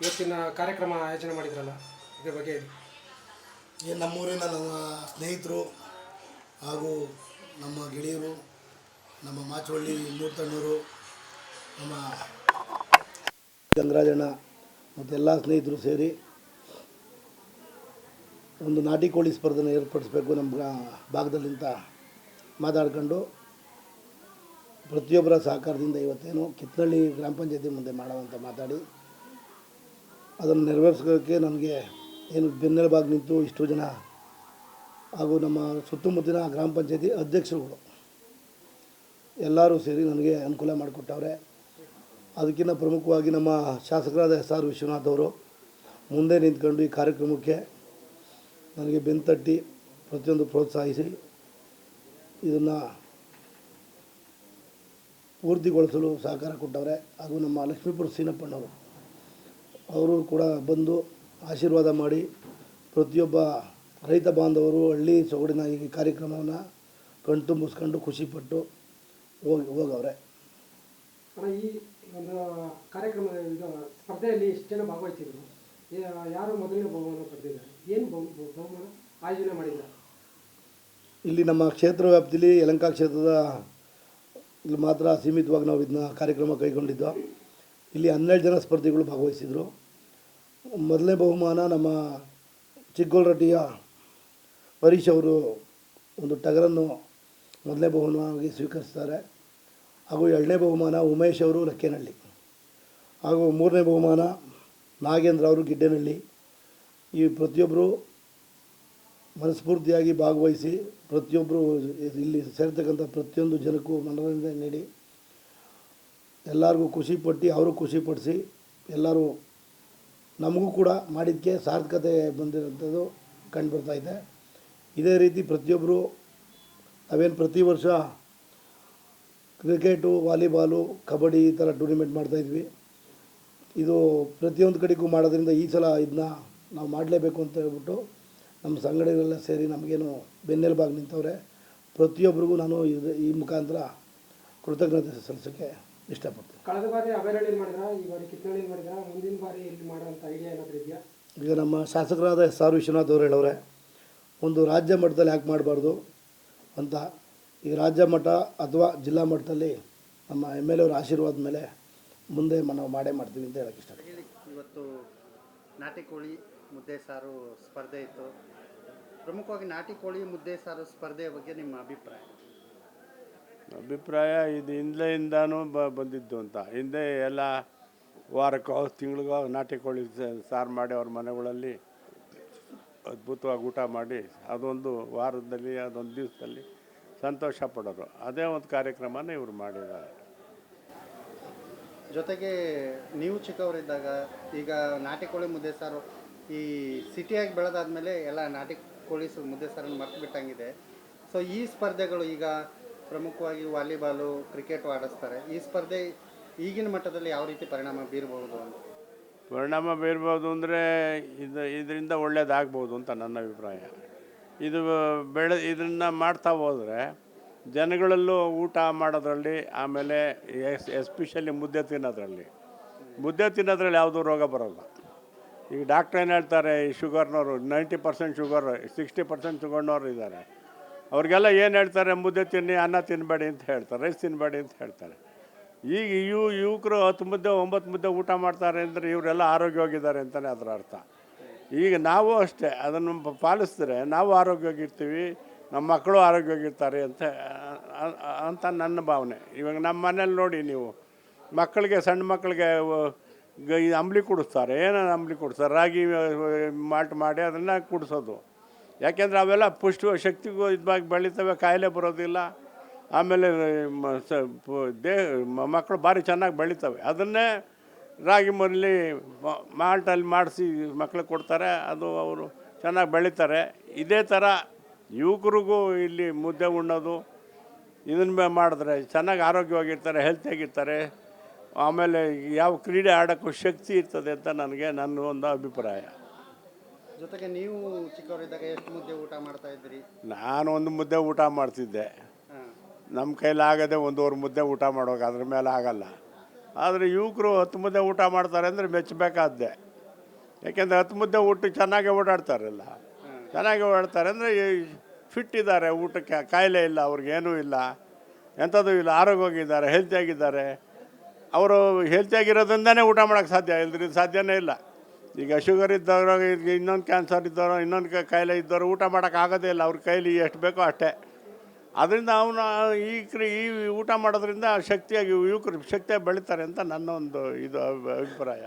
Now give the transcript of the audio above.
ಇವತ್ತಿನ ಕಾರ್ಯಕ್ರಮ ಆಯೋಜನೆ ಮಾಡಿದ್ರಲ್ಲ, ಇದ್ರ ಬಗ್ಗೆ ಏನು ನಮ್ಮೂರಿನ ನಮ್ಮ ಸ್ನೇಹಿತರು ಹಾಗೂ ನಮ್ಮ ಗೆಳೆಯರು, ನಮ್ಮ ಮಾಚವಳ್ಳಿ ಮೂರ್ತಣ್ಣೂರು ನಮ್ಮ ಗಂಗರಾಜಣ್ಣ ಮತ್ತೆಲ್ಲ ಸ್ನೇಹಿತರು ಸೇರಿ ಒಂದು ನಾಟಿ ಕೋಳಿ ಸ್ಪರ್ಧೆನ ಏರ್ಪಡಿಸಬೇಕು ನಮ್ಮ ಭಾಗದಲ್ಲಿಂತ ಮಾತಾಡ್ಕೊಂಡು ಪ್ರತಿಯೊಬ್ಬರ ಸಹಕಾರದಿಂದ ಇವತ್ತೇನು ಕಿತ್ನಳ್ಳಿ ಗ್ರಾಮ ಪಂಚಾಯತಿ ಮುಂದೆ ಮಾಡೋದಂತ ಮಾತಾಡಿ ಅದನ್ನು ನೆರವೇರಿಸೋಕ್ಕೆ ನನಗೆ ಏನು ಬೆನ್ನೆಲುಬಾಗಿ ನಿಂತು ಇಷ್ಟು ಜನ ಹಾಗೂ ನಮ್ಮ ಸುತ್ತಮುತ್ತಲಿನ ಗ್ರಾಮ ಪಂಚಾಯತಿ ಅಧ್ಯಕ್ಷರುಗಳು ಎಲ್ಲರೂ ಸೇರಿ ನನಗೆ ಅನುಕೂಲ ಮಾಡಿಕೊಟ್ಟವ್ರೆ. ಅದಕ್ಕಿಂತ ಪ್ರಮುಖವಾಗಿ ನಮ್ಮ ಶಾಸಕರಾದ ಎಸ್ ಆರ್ ವಿಶ್ವನಾಥ್ ಅವರು ಮುಂದೆ ನಿಂತ್ಕೊಂಡು ಈ ಕಾರ್ಯಕ್ರಮಕ್ಕೆ ನನಗೆ ಬೆಂತಟ್ಟಿ ಪ್ರತಿಯೊಂದು ಪ್ರೋತ್ಸಾಹಿಸಿ ಇದನ್ನು ಪೂರ್ತಿಗೊಳಿಸಲು ಸಹಕಾರ ಕೊಟ್ಟವ್ರೆ ಹಾಗೂ ನಮ್ಮ ಲಕ್ಷ್ಮೀಪುರ ಸೀನಪ್ಪಣ್ಣವರು ಅವರು ಕೂಡ ಬಂದು ಆಶೀರ್ವಾದ ಮಾಡಿ ಪ್ರತಿಯೊಬ್ಬ ರೈತ ಬಾಂಧವರು ಹಳ್ಳಿ ಸೊಗಡಿನ ಈ ಕಾರ್ಯಕ್ರಮವನ್ನು ಕಣ್ತುಂಬಿಸ್ಕೊಂಡು ಖುಷಿಪಟ್ಟು ಹೋಗಿ ಹೋಗವ್ರೆ. ಈ ಒಂದು ಕಾರ್ಯಕ್ರಮ ಇದು ಸ್ಪರ್ಧೆಯಲ್ಲಿ ಎಷ್ಟು ಜನ ಭಾಗವಹಿಸಿದ್ರು ಯಾರು ಮೊದಲನೇ ಬಹುಮಾನ ಪಡೆದಿದ್ದಾರೆ? ಏನು ಬಹು ಬಹು- ಬಹುಮಾನ ಆಯೋಜನೆ ಮಾಡಿದ್ದಾರೆ? ಇಲ್ಲಿ ನಮ್ಮ ಕ್ಷೇತ್ರ ವ್ಯಾಪ್ತಿಯಲ್ಲಿ ಯಲಂಕ ಕ್ಷೇತ್ರದ ಇಲ್ಲಿ ಮಾತ್ರ ಸೀಮಿತವಾಗಿ ನಾವು ಇದನ್ನ ಕಾರ್ಯಕ್ರಮ ಕೈಗೊಂಡಿದ್ದು. ಇಲ್ಲಿ ಹನ್ನೆರಡು ಜನ ಸ್ಪರ್ಧಿಗಳು ಭಾಗವಹಿಸಿದರು. ಮೊದಲನೇ ಬಹುಮಾನ ನಮ್ಮ ಚಿಕ್ಕೋಲ್ರಟ್ಟಿಯ ಹರೀಶ್ ಅವರು ಒಂದು ಟಗರನ್ನು ಮೊದಲನೇ ಬಹುಮಾನವಾಗಿ ಸ್ವೀಕರಿಸ್ತಾರೆ. ಹಾಗೂ ಎರಡನೇ ಬಹುಮಾನ ಉಮೇಶ್ ಅವರು ಲಕ್ಕೇನಹಳ್ಳಿ. ಹಾಗೂ ಮೂರನೇ ಬಹುಮಾನ ನಾಗೇಂದ್ರ ಅವರು ಗಿಡ್ಡೇನಹಳ್ಳಿ. ಈ ಪ್ರತಿಯೊಬ್ಬರು ಮನಸ್ಫೂರ್ತಿಯಾಗಿ ಭಾಗವಹಿಸಿ ಪ್ರತಿಯೊಬ್ಬರು ಇಲ್ಲಿ ಸೇರ್ತಕ್ಕಂಥ ಪ್ರತಿಯೊಂದು ಜನಕ್ಕೂ ಮನೋರಂಜನೆ ನೀಡಿ ಎಲ್ಲರಿಗೂ ಖುಷಿಪಟ್ಟು ಅವರು ಖುಷಿಪಡಿಸಿ ಎಲ್ಲರೂ ನಮಗೂ ಕೂಡ ಮಾಡಿದ್ದಕ್ಕೆ ಸಾರ್ಥಕತೆ ಬಂದಿರೋಂಥದ್ದು ಇದೆ. ಇದೇ ರೀತಿ ಪ್ರತಿಯೊಬ್ಬರು ನಾವೇನು ಪ್ರತಿ ವರ್ಷ ಕ್ರಿಕೆಟು, ವಾಲಿಬಾಲು, ಕಬಡ್ಡಿ ಈ ಥರ ಟೂರ್ನಿಮೆಂಟ್ ಮಾಡ್ತಾಯಿದ್ವಿ ಇದು ಪ್ರತಿಯೊಂದು ಕಡೆಗೂ ಮಾಡೋದ್ರಿಂದ ಈ ಸಲ ಇದನ್ನ ನಾವು ಮಾಡಲೇಬೇಕು ಅಂತ ಹೇಳ್ಬಿಟ್ಟು ನಮ್ಮ ಸಂಘಟನೆಗಳೆಲ್ಲ ಸೇರಿ ನಮಗೇನು ಬೆನ್ನೆಲುಬಾಗಿ ನಿಂತವ್ರೆ. ಪ್ರತಿಯೊಬ್ಬರಿಗೂ ನಾನು ಈ ಮುಖಾಂತರ ಕೃತಜ್ಞತೆ ಸಲ್ಲಿಸೋಕ್ಕೆ ಇಷ್ಟಪಡ್ತೀನಿ. ಕಳೆದ ಬಾರಿ ಅವೇನಹಳ್ಳಿ ಮಾಡಿದ್ರ? ಈ ಬಾರಿ ಕಿತ್ನಳ್ಳಿ ಮಾಡಿದ್ರ? ಮುಂದಿನ ಬಾರಿ ಇಲ್ಲಿ ಮಾಡೋಂಥ ಐಡಿಯಾ ಏನಾದರೂ ಇದೆಯಾ? ಈಗ ನಮ್ಮ ಶಾಸಕರಾದ ಎಸ್ ಆರ್ ವಿಶ್ವನಾಥ್ ಅವರು ಹೇಳೋರೆ ಒಂದು ರಾಜ್ಯ ಮಟ್ಟದಲ್ಲಿ ಯಾಕೆ ಮಾಡಬಾರ್ದು ಅಂತ. ಈಗ ರಾಜ್ಯ ಮಟ್ಟ ಅಥವಾ ಜಿಲ್ಲಾ ಮಟ್ಟದಲ್ಲಿ ನಮ್ಮ ಎಂ ಎಲ್ ಅವರ ಆಶೀರ್ವಾದ ಮೇಲೆ ಮುಂದೆ ನಾವು ಮಾಡೇ ಮಾಡ್ತೀವಿ ಅಂತ ಹೇಳಕ್ಕೆ ಇಷ್ಟ ಹೇಳಿ ಇವತ್ತು ನಾಟಿ ಕೋಳಿ ಮುದ್ದೆ ಸಾರು ಸ್ಪರ್ಧೆ ಇತ್ತು. ಪ್ರಮುಖವಾಗಿ ನಾಟಿ ಕೋಳಿ ಮುದ್ದೆ ಸಾರು ಸ್ಪರ್ಧೆಯ ಬಗ್ಗೆ ನಿಮ್ಮ ಅಭಿಪ್ರಾಯ? ಅಭಿಪ್ರಾಯ ಇದು ಹಿಂದೆಯಿಂದನೂ ಬ ಬಂದಿದ್ದು ಅಂತ. ಹಿಂದೆ ಎಲ್ಲ ವಾರಕ್ಕೋ ತಿಂಗಳಿಗೋ ನಾಟಿ ಕೋಳಿ ಸಾರು ಮಾಡಿ ಅವ್ರ ಮನೆಗಳಲ್ಲಿ ಅದ್ಭುತವಾಗಿ ಊಟ ಮಾಡಿ ಅದೊಂದು ವಾರದಲ್ಲಿ, ಅದೊಂದು ದಿವಸದಲ್ಲಿ ಸಂತೋಷ ಪಡೋರು. ಅದೇ ಒಂದು ಕಾರ್ಯಕ್ರಮನ ಇವರು ಮಾಡಿದ್ದಾರೆ. ಜೊತೆಗೆ ನೀವು ಚಿಕ್ಕವರಿದ್ದಾಗ ಈಗ ನಾಟಿ ಕೋಳಿ ಮುದ್ದೆ ಸಾರು ಈ ಸಿಟಿಯಾಗಿ ಬೆಳೆದಾದ್ಮೇಲೆ ಎಲ್ಲ ನಾಟಿ ಕೋಳಿ ಮುದ್ದೆ ಸಾರನ್ನು ಮರ್ತು ಬಿಟ್ಟಂಗಿದೆ ಸೊ ಈ ಸ್ಪರ್ಧೆಗಳು ಈಗ ಪ್ರಮುಖವಾಗಿ ವಾಲಿಬಾಲು, ಕ್ರಿಕೆಟ್ ಆಡಿಸ್ತಾರೆ. ಈ ಸ್ಪರ್ಧೆ ಈಗಿನ ಮಟ್ಟದಲ್ಲಿ ಯಾವ ರೀತಿ ಪರಿಣಾಮ ಬೀರಬಹುದು ಅಂತ? ಪರಿಣಾಮ ಬೀರ್ಬೋದು ಅಂದರೆ ಇದು, ಇದರಿಂದ ಒಳ್ಳೇದಾಗ್ಬೋದು ಅಂತ ನನ್ನ ಅಭಿಪ್ರಾಯ. ಇದು ಬೆಳೆ, ಇದನ್ನು ಮಾಡ್ತಾ ಹೋದರೆ ಜನಗಳಲ್ಲೂ ಊಟ ಮಾಡೋದ್ರಲ್ಲಿ, ಆಮೇಲೆ ಎಸ್, ಎಸ್ಪೆಷಲಿ ಮುದ್ದೆ ತಿನ್ನೋದ್ರಲ್ಲಿ. ಮುದ್ದೆ ತಿನ್ನೋದ್ರಲ್ಲಿ ಯಾವುದೂ ರೋಗ ಬರೋಲ್ಲ. ಈಗ ಡಾಕ್ಟ್ರ್ ಏನು ಹೇಳ್ತಾರೆ, ಈ ಶುಗರ್ನವರು, ninety percent sugar, sixty percent ಶುಗರ್ನವರು ಇದ್ದಾರೆ. ಅವ್ರಿಗೆಲ್ಲ ಏನು ಹೇಳ್ತಾರೆ, ಮುದ್ದೆ ತಿನ್ನಿ, ಅನ್ನ ತಿನ್ನಬೇಡಿ ಅಂತ ಹೇಳ್ತಾರೆ, ರೈಸ್ ತಿನ್ನಬೇಡಿ ಅಂತ ಹೇಳ್ತಾರೆ. ಈಗ ಇವು ಯುವಕರು ಹತ್ತು ಮುದ್ದೆ, ಒಂಬತ್ತು ಮುದ್ದೆ ಊಟ ಮಾಡ್ತಾರೆ ಅಂದರೆ ಇವರೆಲ್ಲ ಆರೋಗ್ಯವಾಗಿದ್ದಾರೆ ಅಂತಲೇ ಅದರ ಅರ್ಥ. ಈಗ ನಾವು ಅಷ್ಟೇ, ಅದನ್ನು ಪಾಲಿಸಿದ್ರೆ ನಾವು ಆರೋಗ್ಯವಾಗಿರ್ತೀವಿ, ನಮ್ಮ ಮಕ್ಕಳು ಆರೋಗ್ಯವಾಗಿರ್ತಾರೆ ಅಂತ ಅಂತ ನನ್ನ ಭಾವನೆ. ಇವಾಗ ನಮ್ಮ ಮನೇಲಿ ನೋಡಿ ನೀವು, ಮಕ್ಕಳಿಗೆ, ಸಣ್ಣ ಮಕ್ಕಳಿಗೆ ಅಂಬ್ಲಿ ಕುಡಿಸ್ತಾರೆ. ಏನೋ ಅಂಬ್ಲಿ ಕುಡಿಸ್ತಾರೆ? ರಾಗಿ, ಮಾಲ್ಟ್ ಮಾಡಿ ಅದನ್ನು ಕುಡಿಸೋದು. ಯಾಕೆಂದರೆ ಅವೆಲ್ಲ ಪುಷ್ಟ ಶಕ್ತಿಗೂ ಇದಾಗಿ ಬೆಳೀತವೆ, ಕಾಯಿಲೆ ಬರೋದಿಲ್ಲ. ಆಮೇಲೆ ದೇ ಮಕ್ಕಳು ಭಾರಿ ಚೆನ್ನಾಗಿ ಬೆಳೀತವೆ. ಅದನ್ನೇ ರಾಗಿ ಮರಲಿ ಮಾಲ್ಟಲ್ಲಿ ಮಾಡಿಸಿ ಮಕ್ಳಿಗೆ ಕೊಡ್ತಾರೆ, ಅದು ಅವರು ಚೆನ್ನಾಗಿ ಬೆಳೀತಾರೆ. ಇದೇ ಥರ ಯುವಕರಿಗೂ ಇಲ್ಲಿ ಮುದ್ದೆ ಉಣ್ಣೋದು ಇದನ್ನ ಮಾಡಿದ್ರೆ ಚೆನ್ನಾಗಿ ಆರೋಗ್ಯವಾಗಿರ್ತಾರೆ, ಹೆಲ್ತಿಯಾಗಿರ್ತಾರೆ. ಆಮೇಲೆ ಯಾವ ಕ್ರೀಡೆ ಆಡೋಕ್ಕೂ ಶಕ್ತಿ ಇರ್ತದೆ ಅಂತ ನನಗೆ ನನ್ನ ಒಂದು ಅಭಿಪ್ರಾಯ. ಜೊತೆಗೆ ನೀವು ಚಿಕ್ಕವರಿದ್ದಾಗ ಎಷ್ಟು ಮುದ್ದೆ ಊಟ ಮಾಡ್ತಾ ಇದ್ರಿ ನಾನು ಒಂದು ಮುದ್ದೆ ಊಟ ಮಾಡ್ತಿದ್ದೆ. ನಮ್ಮ ಕೈಲಾಗದೆ ಒಂದೂವರೆ ಮುದ್ದೆ ಊಟ ಮಾಡೋಕೆ ಅದ್ರ ಮೇಲೆ ಆಗಲ್ಲ. ಆದರೆ ಯುವಕರು ಹತ್ತು ಮುದ್ದೆ ಊಟ ಮಾಡ್ತಾರೆ ಅಂದರೆ ಮೆಚ್ಚಬೇಕಾದ್ದೆ. ಯಾಕೆಂದರೆ ಹತ್ತು ಮುದ್ದೆ ಊಟ ಚೆನ್ನಾಗಿ ಓಡಾಡ್ತಾರಲ್ಲ. ಚೆನ್ನಾಗಿ ಓಡಾಡ್ತಾರೆ ಅಂದರೆ ಫಿಟ್ ಇದ್ದಾರೆ ಊಟಕ್ಕೆ ಕಾಯಿಲೆ ಇಲ್ಲ ಅವ್ರಿಗೇನೂ ಇಲ್ಲ. ಎಂಥದ್ದು ಇಲ್ಲ ಆರೋಗ್ಯವಾಗಿದ್ದಾರೆ ಹೆಲ್ತಿಯಾಗಿದ್ದಾರೆ ಅವರು ಹೆಲ್ತಿಯಾಗಿರೋದ್ರಿಂದನೇ ಊಟ ಮಾಡೋಕ್ಕೆ ಸಾಧ್ಯ ಇಲ್ಲದ್ರಿಂದ ಸಾಧ್ಯನೇ ಇಲ್ಲ. ಈಗ ಶುಗರ್ ಇದ್ದವರು, ಈಗ ಇನ್ನೊಂದು ಕ್ಯಾನ್ಸರ್ ಇದ್ದವರು, ಇನ್ನೊಂದು ಕಾಯಿಲೆ ಇದ್ದವರು ಊಟ ಮಾಡೋಕ್ಕಾಗೋದೇ ಇಲ್ಲ. ಅವ್ರ ಕೈಲಿ ಎಷ್ಟು ಬೇಕೋ ಅಷ್ಟೇ. ಅದರಿಂದ ಅವನು, ಈ ಕ್ರಿ, ಈ ಊಟ ಮಾಡೋದ್ರಿಂದ ಶಕ್ತಿಯಾಗಿ ಯುವಕರು ಶಕ್ತಿಯಾಗಿ ಬೆಳೀತಾರೆ ಅಂತ ನನ್ನ ಒಂದು ಇದು ಅಭಿಪ್ರಾಯ.